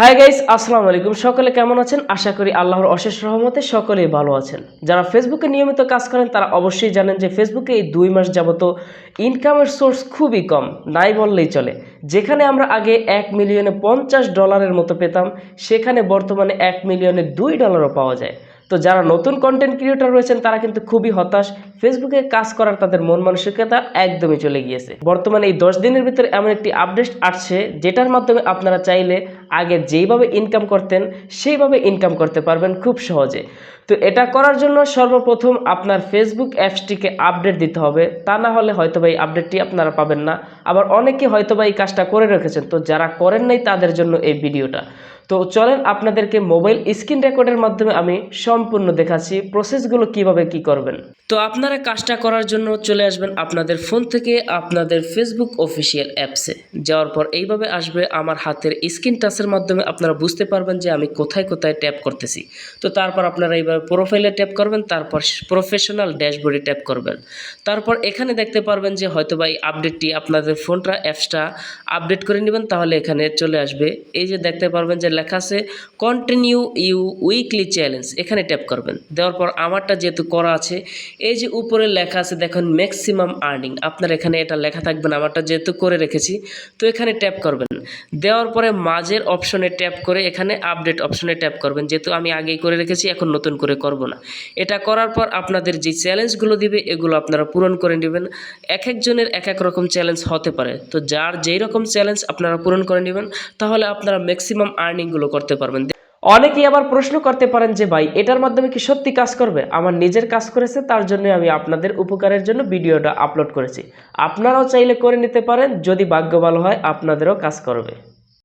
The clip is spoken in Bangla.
হাই গাইস আসসালামু আলাইকুম। সকলে কেমন আছেন? আশা করি আল্লাহর অশেষ রহমতে সকলেই ভালো আছেন। যারা ফেসবুকে নিয়মিত কাজ করেন, তারা অবশ্যই জানেন যে ফেসবুকে এই দুই মাস যাবত ইনকামের সোর্স খুবই কম, নাই বললেই চলে। যেখানে আমরা আগে এক মিলিয়নে পঞ্চাশ ডলারের মতো পেতাম, সেখানে বর্তমানে এক মিলিয়নে দুই ডলারও পাওয়া যায়। তো যারা নতুন কন্টেন্ট ক্রিয়েটর রয়েছেন, তারা কিন্তু খুবই হতাশ। ফেসবুকে কাজ করার তাদের মন মানসিকতা একদমই চলে গিয়েছে। বর্তমানে এই দশ দিনের ভিতরে এমন একটি আপডেট আসছে, যেটার মাধ্যমে আপনারা চাইলে আগে যেইভাবে ইনকাম করতেন, সেইভাবে ইনকাম করতে পারবেন খুব সহজে। তো এটা করার জন্য সর্বপ্রথম আপনার ফেসবুক অ্যাপসটিকে আপডেট দিতে হবে। তা না হলে হয়তো এই আপডেটটি আপনারা পাবেন না। আবার অনেকে হয়তো এই কাজটা করে রেখেছেন। তো যারা করেন নাই তাদের জন্য এই ভিডিওটা তো চলেন আপনাদেরকে মোবাইল স্ক্রিন রেকর্ডের মাধ্যমে আমি সম্পূর্ণ দেখাচ্ছি প্রসেসগুলো কীভাবে কি করবেন। তো আপনারা কাজটা করার জন্য চলে আসবেন আপনাদের ফোন থেকে আপনাদের ফেসবুক অফিসিয়াল অ্যাপসে যাওয়ার পর এইভাবে আসবে আমার হাতের স্ক্রিন টাচের মাধ্যমে আপনারা বুঝতে পারবেন যে আমি কোথায় কোথায় ট্যাপ করতেছি। তো তারপর আপনারা এইভাবে প্রোফাইলে ট্যাপ করবেন, তারপর প্রফেশনাল ড্যাশবোর্ডে ট্যাপ করবেন। তারপর এখানে দেখতে পারবেন যে হয়তো বা এই আপডেটটি আপনাদের ফোনটা অ্যাপসটা আপডেট করে নেবেন, তাহলে এখানে চলে আসবে। এই যে দেখতে পারবেন যে লেখা আছে কন্টিনিউ ইউ উইকলি চ্যালেঞ্জ এখানে ট্যাপ করবেন। দেওয়ার পর আমারটা যেহেতু করা আছে, এই যে উপরে লেখা আছে, দেখুন ম্যাক্সিমাম আর্নিং আপনার এখানে এটা লেখা থাকবে না, আমারটা যেহেতু করে রেখেছি, তো এখানে ট্যাপ করবেন। দেওয়ার পরে মাঝের অপশনে ট্যাপ করে এখানে আপডেট অপশনে ট্যাপ করবেন। যেহেতু আমি আগেই করে রেখেছি, এখন নতুন করে করব না। এটা করার পর আপনাদের যে চ্যালেঞ্জগুলো দিবে, এগুলো আপনারা পূরণ করে নেবেন। এক একজনের এক এক রকম চ্যালেঞ্জ হতে পারে। তো যার যেই রকম চ্যালেঞ্জ আপনারা পূরণ করে নেবেন, তাহলে আপনারা ম্যাক্সিমাম আর্নিংগুলো করতে পারবেন। অনেকেই আবার প্রশ্ন করতে পারেন যে, ভাই, এটার মাধ্যমে কি সত্যি কাজ করবে? আমার নিজের কাজ করেছে, তার জন্য আমি আপনাদের উপকারের জন্য ভিডিওটা আপলোড করেছি। আপনারাও চাইলে করে নিতে পারেন, যদি ভাগ্য ভালো হয়, আপনাদেরও কাজ করবে।